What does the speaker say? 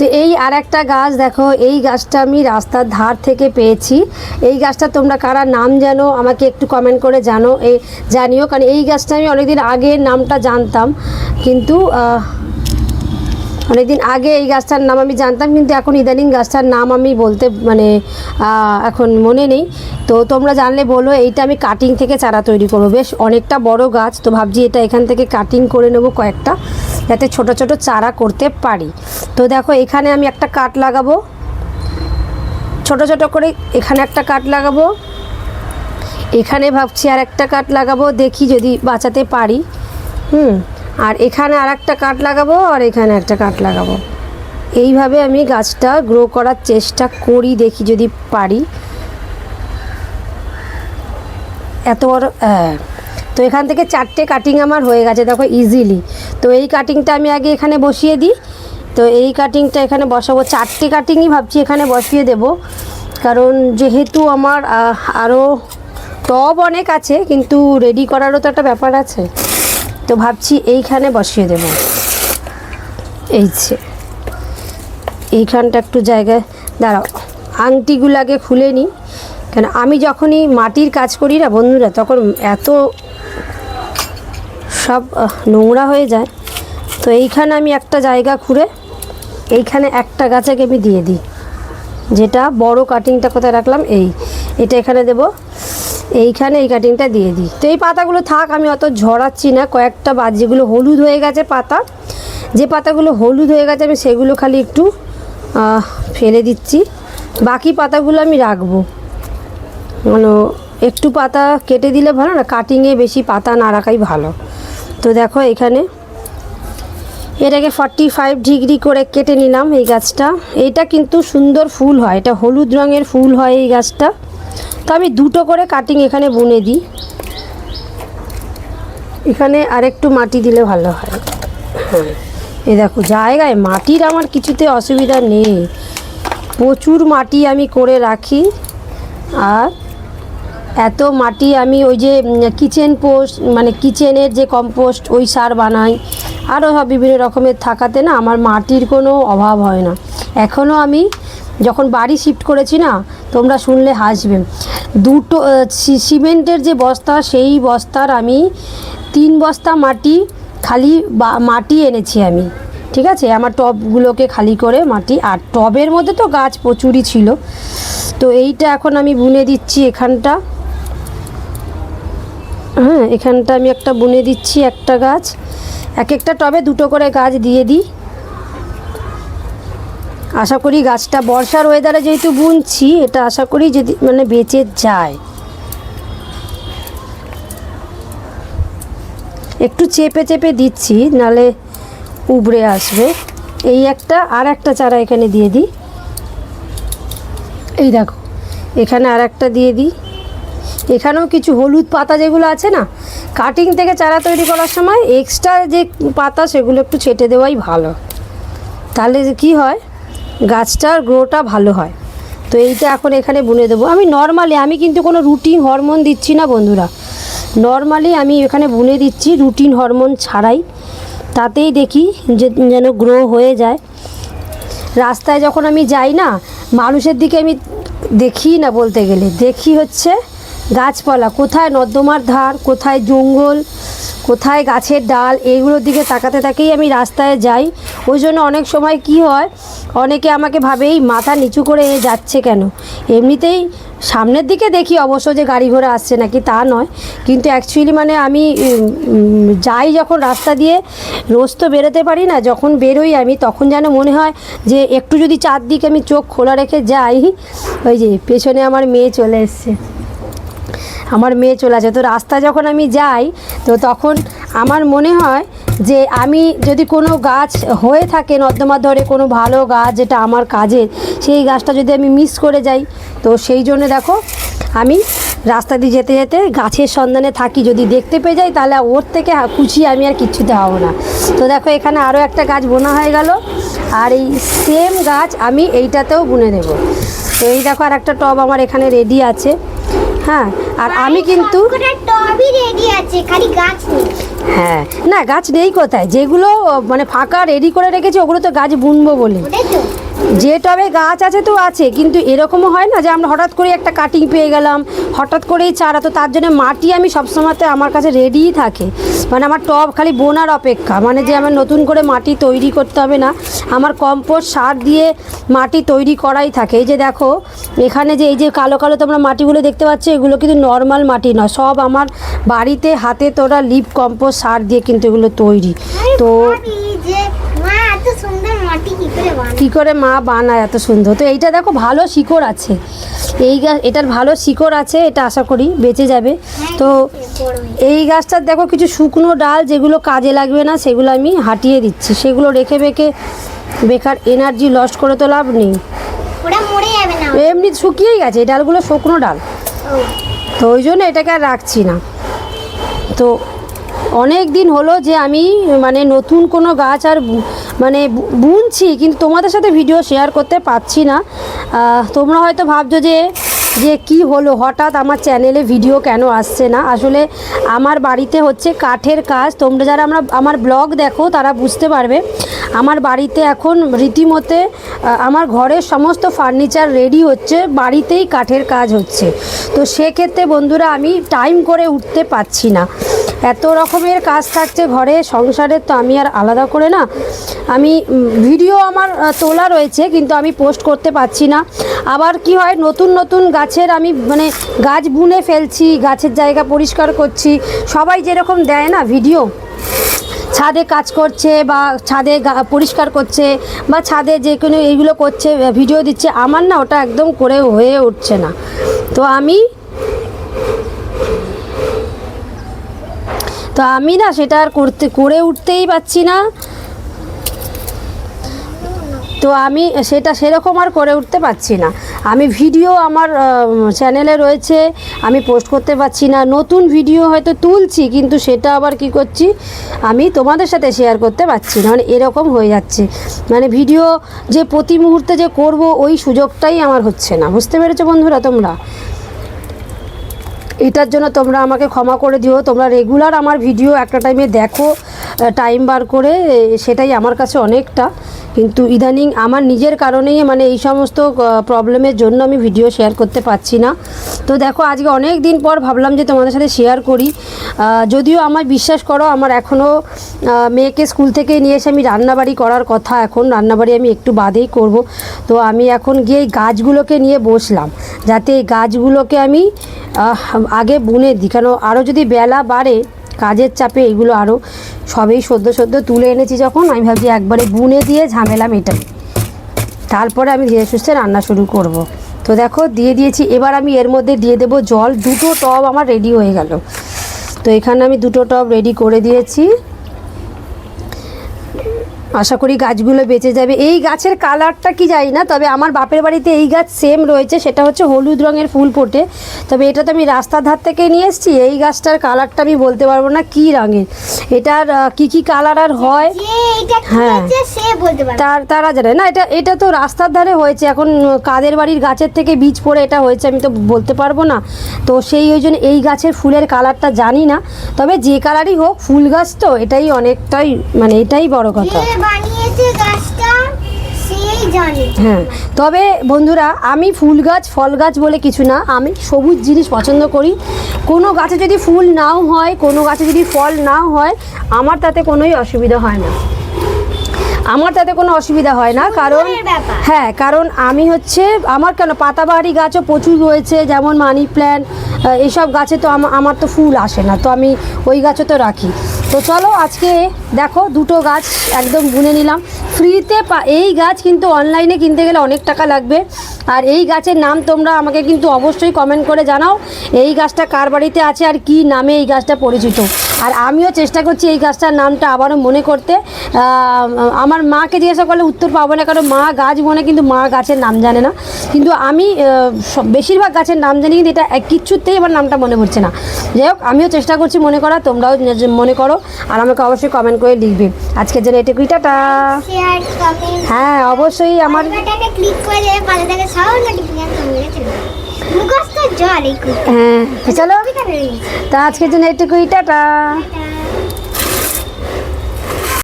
তো এই আর একটা গাছ দেখো, এই গাছটা আমি রাস্তার ধার থেকে পেয়েছি। এই গাছটা তোমরা কারা নাম জানো, আমাকে একটু কমেন্ট করে জানো, এই জানিও, কারণ এই গাছটা আমি অনেকদিন আগে নামটা জানতাম। কিন্তু অনেকদিন আগে এই গাছটার নাম আমি জানতাম, কিন্তু এখন ইদানিং গাছটার নাম আমি বলতে মানে এখন মনে নেই। তো তোমরা জানলে বলো, এইটা আমি কাটিং থেকে চারা তৈরি করব। বেশ অনেকটা বড় গাছ, তো ভাবছি এটা এখান থেকে কাটিং করে নেব কয়েকটা। যাতে ছোট ছোট চারা করতে পারি। তো দেখো, এখানে আমি একটা কাঠ লাগাবো। ছোট ছোট করে এখানে একটা কাঠ লাগাবো। এখানে ভাবছি আর একটা কাঠ লাগাবো, দেখি যদি বাঁচাতে পারি। হুম, আর এখানে আর একটা কাঠ লাগাবো আর এখানে একটা কাঠ লাগাবো। এইভাবে আমি গাছটা গ্রো করার চেষ্টা করি, দেখি যদি পারি। এত বড় হ্যাঁ। তো এখান থেকে চারটে কাটিং আমার হয়ে গেছে, দেখো ইজিলি তো এই কাটিংটা আমি আগে এখানে বসিয়ে দিই। তো এই কাটিংটা এখানে বসাবো। চারটে কাটিংই ভাবছি এখানে বসিয়ে দেব। কারণ যেহেতু আমার আরও টব অনেক আছে, কিন্তু রেডি করারও তো একটা ব্যাপার আছে। তো ভাবছি এইখানে বসিয়ে দেব। এই যে, এইখানটা একটু জায়গায় দাঁড়াও। আংটিগুলো আগে খুলে নিই। কেন, আমি যখনই মাটির কাজ করি না বন্ধুরা, তখন এত সব নোংরা হয়ে যায়। তো এইখানে আমি একটা জায়গা খুঁড়ে এইখানে একটা গাছকে আমি দিয়ে দিই। যেটা বড় কাটিংটা কোথায় রাখলাম? এই, এটা এখানে দেব। এইখানে এই কাটিংটা দিয়ে দিই। তো এই পাতাগুলো থাক, আমি অত ঝরাচ্ছি না। কয়েকটা বাদ যেগুলো হলুদ হয়ে গেছে পাতা, যে পাতাগুলো হলুদ হয়ে গেছে, আমি সেগুলো খালি একটু ফেলে দিচ্ছি। বাকি পাতাগুলো আমি রাখব। মানে একটু পাতা কেটে দিলে ভালো না? কাটিংয়ে বেশি পাতা না রাখাই ভালো। তো দেখো এখানে। এটাকে ফর্টি ফাইভ ডিগ্রি করে কেটে নিলাম এই গাছটা। এটা কিন্তু সুন্দর ফুল হয়, এটা হলুদ রঙের ফুল হয় এই গাছটা। তো আমি দুটো করে কাটিং এখানে বুনে দিই। এখানে আরেকটু মাটি দিলে ভালো হয়। এই দেখো, জায়গায় মাটির আমার কিছুতে অসুবিধা নেই। প্রচুর মাটি আমি করে রাখি। আর এত মাটি আমি ওই যে কিচেন পোস্ট মানে কিচেনের যে কম্পোস্ট ওই সার বানাই। আরও বিভিন্ন রকমের থাকাতে না আমার মাটির কোনো অভাব হয় না। এখনও আমি যখন বাড়ি শিফট করেছি না, তোমরা শুনলে হাসবে। দুটো সিমেন্টের যে বস্তা, সেই বস্তার আমি তিন বস্তা মাটি খালি মাটি এনেছি আমি। ঠিক আছে? আমার টবগুলোকে খালি করে মাটি। আর টবের মধ্যে তো গাছ প্রচুরই ছিল। তো এইটা এখন আমি বুনে দিচ্ছি এখানটা। হ্যাঁ এখানটা আমি একটা বুনে দিচ্ছি একটা গাছ। এক একটা টবে দুটো করে গাছ দিয়ে দিই। আশা করি গাছটা বর্ষার ওয়েদারে যেহেতু বুনছি, এটা আশা করি যদি মানে বেঁচে যায়। একটু চেপে চেপে দিচ্ছি, নালে উবড়ে আসবে। এই একটা আর একটা চারা এখানে দিয়ে দিই। এই দেখো, এখানে আর একটা দিয়ে দিই। এখানেও কিছু হলুদ পাতা যেগুলো আছে না কাটিং থেকে চারা তৈরি করার সময় এক্সট্রা যে পাতা সেগুলো একটু ছেটে দেওয়াই ভালো। তাহলে কী হয়? গাছটার গ্রোটা ভালো হয়। তো এইটা এখন এখানে বুনে দেবো। আমি নর্মালি আমি কিন্তু কোনো রুটিন হরমোন দিচ্ছি না বন্ধুরা। নর্মালি আমি এখানে বুনে দিচ্ছি রুটিন হরমোন ছাড়াই। তাতেই দেখি যে যেন গ্রো হয়ে যায়। রাস্তায় যখন আমি যাই না, মানুষের দিকে আমি দেখি না বলতে গেলে। দেখি হচ্ছে গাছপালা, কোথায় নর্দমার ধার, কোথায় জঙ্গল, কোথায় গাছের ডাল, এইগুলোর দিকে তাকাতে তাকেই আমি রাস্তায় যাই। ওই জন্য অনেক সময় কি হয়, অনেকে আমাকে ভাবে এই মাথা নিচু করে যাচ্ছে কেন? এমনিতেই সামনের দিকে দেখি অবশ্য যে গাড়ি ঘোড়া আসছে নাকি তা নয়। কিন্তু অ্যাকচুয়ালি মানে আমি যাই যখন রাস্তা দিয়ে, রোজ তো বেরোতে পারি না, যখন বেরোই আমি তখন যেন মনে হয় যে একটু যদি চারদিকে আমি চোখ খোলা রেখে যাই, ওই যে পেছনে আমার মেয়ে চলে এসছে। আমার মেয়ে চলে আসে। তো রাস্তা যখন আমি যাই, তো তখন আমার মনে হয় যে আমি যদি কোনো গাছ হয়ে থাকে নর্দমার ধরে, কোনো ভালো গাছ যেটা আমার কাজের, সেই গাছটা যদি আমি মিস করে যাই, তো সেই জন্য দেখো আমি রাস্তা দিয়ে যেতে যেতে গাছের সন্ধানে থাকি। যদি দেখতে পেয়ে যাই, তাহলে ওর থেকে খুশি আমি আর কিচ্ছুতে হব না। তো দেখো এখানে আরও একটা গাছ বোনা হয়ে গেল। আর এই সেম গাছ আমি এইটাতেও বুনে দেবো তো এই দেখো আর একটা টব আমার এখানে রেডি আছে। হ্যাঁ আর আমি কিন্তু টবই রেডি আছে খালি গাছ নেই। হ্যাঁ না গাছ নেই কোথায়? যেগুলো মানে ফাঁকা রেডি করে রেখেছি ওগুলো তো গাছ বুনবো বলে। যে টবে গাছ আছে তো আছে, কিন্তু এরকমও হয় না যে আমরা হঠাৎ করে একটা কাটিং পেয়ে গেলাম, হঠাৎ করেই চারা, তো তার জন্য মাটি আমি সবসময়তে আমার কাছে রেডিই থাকে। মানে আমার টব খালি বোনার অপেক্ষা মানে যে আমার নতুন করে মাটি তৈরি করতে হবে না, আমার কম্পোস্ট সার দিয়ে মাটি তৈরি করাই থাকে। এই যে দেখো, এখানে যে এই যে কালো কালো তোমরা মাটিগুলো দেখতে পাচ্ছ, এগুলো কিন্তু নর্মাল মাটি নয়, সব আমার বাড়িতে হাতে তোরা লিপ কম্পোস্ট সার দিয়ে কিন্তু এগুলো তৈরি। তো এত সুন্দর মাটি কি করে বানায় কি করে মা বানায় এত সুন্দর? তো এইটা দেখো ভালো শিকড় আছে। এই গাছ এটার ভালো শিকড় আছে এটা আশা করি বেঁচে যাবে। তো এই গাছটার দেখো কিছু শুকনো ডাল যেগুলো কাজে লাগবে না সেগুলো আমি হাঁটিয়ে দিচ্ছি। সেগুলো রেখে বেঁকে বেকার এনার্জি লস করে তো লাভ নেই। ওটা মরে যাবে না। এমনি শুকিয়েই গেছে এই ডালগুলো শুকনো ডাল। তো ওই জন্য এটাকে আর রাখছি না। তো অনেক দিন হলো যে আমি মানে নতুন কোনো গাছ আর মানে বুনছি, কিন্তু তোমাদের সাথে ভিডিও শেয়ার করতে পারছি না। তোমরা হয়তো ভাবছ যে যে কি হলো? হঠাৎ আমার চ্যানেলে ভিডিও কেন আসছে না? আসলে আমার বাড়িতে হচ্ছে কাঠের কাজ। তোমরা যারা আমরা, আমার ব্লগ দেখো, তারা বুঝতে পারবে। আমার বাড়িতে এখন রীতিমতে আমার ঘরের সমস্ত ফার্নিচার রেডি হচ্ছে, বাড়িতেই কাঠের কাজ হচ্ছে। তো সেক্ষেত্রে বন্ধুরা, আমি টাইম করে উঠতে পারছি না। এত রকমের কাজ থাকছে ঘরে, সংসারের তো আমি আর আলাদা করে না। আমি ভিডিও আমার তোলা রয়েছে, কিন্তু আমি পোস্ট করতে পারছি না। আবার কি হয়, নতুন নতুন গাছের আমি মানে গাছ বুনে ফেলছি, গাছের জায়গা পরিষ্কার করছি, সবাই যেরকম দেয় না ভিডিও ছাদে কাজ করছে বা ছাদে পরিষ্কার করছে বা ছাদে যে কোনো এইগুলো করছে ভিডিও দিচ্ছে, আমার না ওটা একদম করে হয়ে উঠছে না। তো আমি তো আমি না সেটা আর করতে, করে উঠতেই পারছি না। তো আমি সেটা সেরকম আর করে উঠতে পারছি না। আমি ভিডিও আমার চ্যানেলে রয়েছে, আমি পোস্ট করতে পারছি না। নতুন ভিডিও হয়তো তুলছি, কিন্তু সেটা আবার কি করছি, আমি তোমাদের সাথে শেয়ার করতে পারছি না। মানে এরকম হয়ে যাচ্ছে। মানে ভিডিও যে প্রতি মুহূর্তে যে করব, ওই সুযোগটাই আমার হচ্ছে না। বুঝতে পেরেছ বন্ধুরা তোমরা? এটার জন্য তোমরা আমাকে ক্ষমা করে দিও। তোমরা রেগুলার আমার ভিডিও একটা টাইমে দেখো টাইম বার করে সেটাই আমার কাছে অনেকটা। কিন্তু ইদানিং আমার নিজের কারণেই মানে এই সমস্ত প্রবলেমের জন্য আমি ভিডিও শেয়ার করতে পারছি না। তো দেখো, আজকে অনেক দিন পর ভাবলাম যে তোমাদের সাথে শেয়ার করি। যদিও আমার বিশ্বাস করো, আমার এখনও মেয়েকে স্কুল থেকে নিয়ে এসে আমি রান্নাবাড়ি করার কথা এখন, রান্নাবাড়ি আমি একটু বাদেই করব। তো আমি এখন গিয়ে গাছগুলোকে নিয়ে বসলাম, যাতে এই গাছগুলোকে আমি আগে বুনে দিই কেন আরও যদি বেলা বাড়ে, কাজের চাপে এগুলো আরও সবেই সদ্য সদ্য তুলে এনেছি যখন, আমি ভাবছি একবারে বুনে দিয়ে ঝামেলা মেটাই তারপরে আমি ধীরে সুস্থে রান্না শুরু করব। তো দেখো, দিয়ে দিয়েছি, এবার আমি এর মধ্যে দিয়ে দেবো জল। দুটো টব আমার রেডি হয়ে গেল। তো এখানে আমি দুটো টব রেডি করে দিয়েছি। আশা করি গাছগুলো বেঁচে যাবে। এই গাছের কালারটা কি জানি না তবে আমার বাপের বাড়িতে এই গাছ সেম রয়েছে সেটা হচ্ছে হলুদ রঙের ফুল ফোটে। তবে এটা তো আমি রাস্তার ধার থেকে নিয়ে এসেছি এই গাছটার কালারটা আমি বলতে পারব না কী রঙের। এটার কি কি কালার আর হয়? হ্যাঁ। তার তারা জানে না এটা এটা তো রাস্তার ধারে হয়েছে এখন কাদের বাড়ির গাছের থেকে বীজ পড়ে এটা হয়েছে আমি তো বলতে পারব না। তো সেই ওই জন্য এই গাছের ফুলের কালারটা জানি না তবে যে কালারই হোক ফুল গাছ তো এটাই অনেকটাই মানে এটাই বড় কথা। বানিয়েছে গাছটা সেই জানে। হ্যাঁ তবে বন্ধুরা আমি ফুল গাছ ফল গাছ বলে কিছু না আমি সবুজ জিনিস পছন্দ করি। কোনো গাছে যদি ফুল নাও হয় কোনো গাছে যদি ফল নাও হয় আমার তাতে কোনোই অসুবিধা হয় না। আমার তাতে কোনো অসুবিধা হয় না কারণ হ্যাঁ কারণ আমি হচ্ছে আমার কেন পাতাবাহারি গাছও প্রচুর রয়েছে যেমন মানি প্ল্যান্ট এইসব গাছে তো আমার তো ফুল আসে না তো আমি ওই গাছও তো রাখি। তো চলো আজকে দেখো দুটো গাছ একদম বুনে নিলাম। ফ্রিতে এই গাছ কিন্তু অনলাইনে কিনতে গেলে অনেক টাকা লাগবে। আর এই গাছের নাম তোমরা আমাকে কিন্তু অবশ্যই কমেন্ট করে জানাও, এই গাছটা কার বাড়িতে আছে আর কি নামে এই গাছটা পরিচিত। আর আমিও চেষ্টা করছি এই গাছটার নামটা আবারও মনে করতে। আমার মাকে জিজ্ঞাসা করলে উত্তর পাবো না, কারণ মা গাছ মনে কিন্তু মা গাছের নাম জানে না। কিন্তু আমি বেশিরভাগ গাছের নাম জানি, কিন্তু এটা এক কিচ্ছুতেই আমার নামটা মনে পড়ছে না। যাই হোক, আমিও চেষ্টা করছি মনে করা, তোমরাও মনে করো। আর আমাকে অবশ্যই কমেন্ট করে লিখবে। আজকের জন্য এটুকুই টাটা। হ্যাঁ অবশ্যই আমার ক্লিক করে সব হ্যাঁ চলো। তা আজকের জন্য এটুকুই টাটা।